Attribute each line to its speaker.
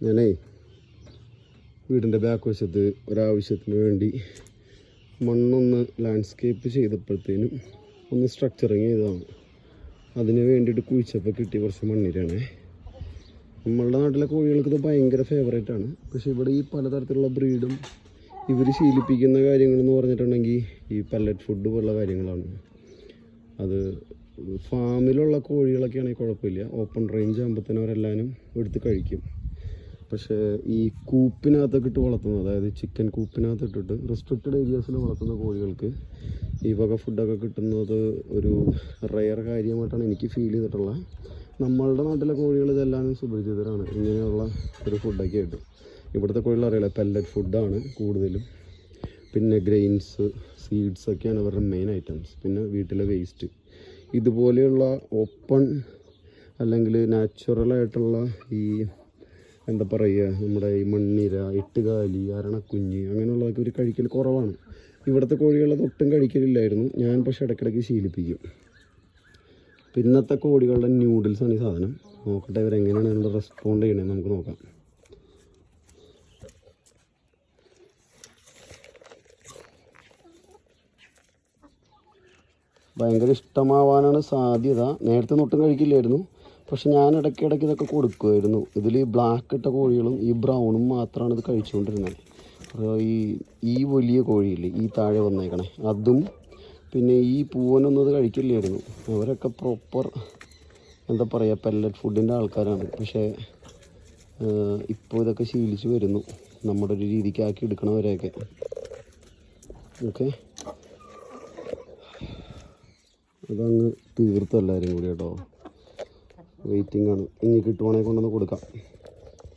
Speaker 1: ഞാനേ വീടിന്റെ ബാക്ക് വശത്ത് ഒരാവശ്യത്തിന് വേണ്ടി മണ്ണൊന്ന് ലാൻഡ്സ്കേപ്പ് ചെയ്തപ്പോഴത്തേനും ഒന്ന് സ്ട്രക്ചറിങ് ചെയ്തതാണ്. അതിന് വേണ്ടിയിട്ട് കുഴിച്ചപ്പോൾ കിട്ടിയ കുറച്ച് മണ്ണിരാണേ. നമ്മളുടെ നാട്ടിലെ കോഴികൾക്ക് ഇത് ഭയങ്കര ആണ്. പക്ഷെ ഇവിടെ ഈ പലതരത്തിലുള്ള ബ്രീഡും ഇവർ ശീലിപ്പിക്കുന്ന കാര്യങ്ങളെന്ന് പറഞ്ഞിട്ടുണ്ടെങ്കിൽ ഈ പല്ലറ്റ് ഫുഡ് പോലുള്ള കാര്യങ്ങളാണ്. അത് ഫാമിലുള്ള കോഴികളൊക്കെ ആണെങ്കിൽ കുഴപ്പമില്ല. ഓപ്പൺ റേഞ്ച് ആകുമ്പോഴത്തേനും അവരെല്ലാവരും എടുത്ത് കഴിക്കും. പക്ഷേ ഈ കൂപ്പിനകത്തൊക്കെ ഇട്ട് വളർത്തുന്നത് അതായത് ചിക്കൻ കൂപ്പിനകത്ത് ഇട്ടിട്ട് റെസ്ട്രിക്റ്റഡ് ഏരിയാസിൽ വളർത്തുന്ന കോഴികൾക്ക് ഈ വക ഫുഡൊക്കെ കിട്ടുന്നത് ഒരു റയർ കാര്യമായിട്ടാണ് എനിക്ക് ഫീൽ ചെയ്തിട്ടുള്ളത് നമ്മളുടെ നാട്ടിലെ കോഴികൾ ഇതെല്ലാം സുപരിചിതരാണ് ഇങ്ങനെയുള്ള ഒരു ഫുഡൊക്കെ ആയിട്ട്. ഇവിടുത്തെ കോഴികൾ അറിയില്ല? പെല്ലറ്റ് ഫുഡാണ് കൂടുതലും. പിന്നെ ഗ്രെയിൻസ് സീഡ്സ് ഒക്കെയാണ് അവരുടെ മെയിൻ ഐറ്റംസ് പിന്നെ വീട്ടിലെ വേസ്റ്റ് ഇതുപോലെയുള്ള ഓപ്പൺ അല്ലെങ്കിൽ നാച്ചുറലായിട്ടുള്ള ഈ എന്താ പറയുക നമ്മുടെ ഈ മണ്ണിര എട്ടുകാലി അരണക്കുഞ്ഞ് അങ്ങനെയുള്ളതൊക്കെ ഒരു കഴിക്കൽ കുറവാണ്. ഇവിടുത്തെ കോഴികളത് ഒട്ടും കഴിക്കലില്ലായിരുന്നു. ഞാൻ പക്ഷേ ഇടയ്ക്കിടയ്ക്ക് ശീലിപ്പിക്കും. പിന്നത്തെ കോഴികളുടെ ന്യൂഡിൽസാണ് ഈ സാധനം. നോക്കട്ടെ ഇവരെങ്ങനെയാണ് ഇതിന്റെ റെസ്പോണ്ട് ചെയ്യണത് നമുക്ക് നോക്കാം. ഭയങ്കര ഇഷ്ടമാവാനാണ് സാധ്യത. നേരത്തെ ഒട്ടും കഴിക്കില്ലായിരുന്നു. പക്ഷെ ഞാൻ ഇടയ്ക്ക് ഇടയ്ക്ക് ഇതൊക്കെ കൊടുക്കുമായിരുന്നു. ഇതിൽ ഈ ബ്ലാക്ക് ഇട്ട കോഴികളും ഈ ബ്രൗണും മാത്രമാണ് ഇത് കഴിച്ചുകൊണ്ടിരുന്നത്. ഈ ഈ വലിയ കോഴിയില്ലേ ഈ താഴെ വന്നേക്കണേ അതും പിന്നെ ഈ പൂവനൊന്നും അത് കഴിക്കില്ലായിരുന്നു. അവരൊക്കെ പ്രോപ്പർ എന്താ പറയുക പെല്ലറ്റ് ഫുഡിന്റെ ആൾക്കാരാണ്. പക്ഷേ ഇപ്പോൾ ഇതൊക്കെ ശീലിച്ച് വരുന്നു. നമ്മുടെ ഒരു രീതിക്കാക്കി എടുക്കണവരെയൊക്കെ. ഓക്കെ. അതങ്ങ് തീർത്തു എല്ലാവരും കൂടി കേട്ടോ. വെയിറ്റിംഗ് ആണ്. ഇനി കിട്ടുവാണെങ്കിൽ കൊണ്ടുവന്ന് കൊടുക്കാം.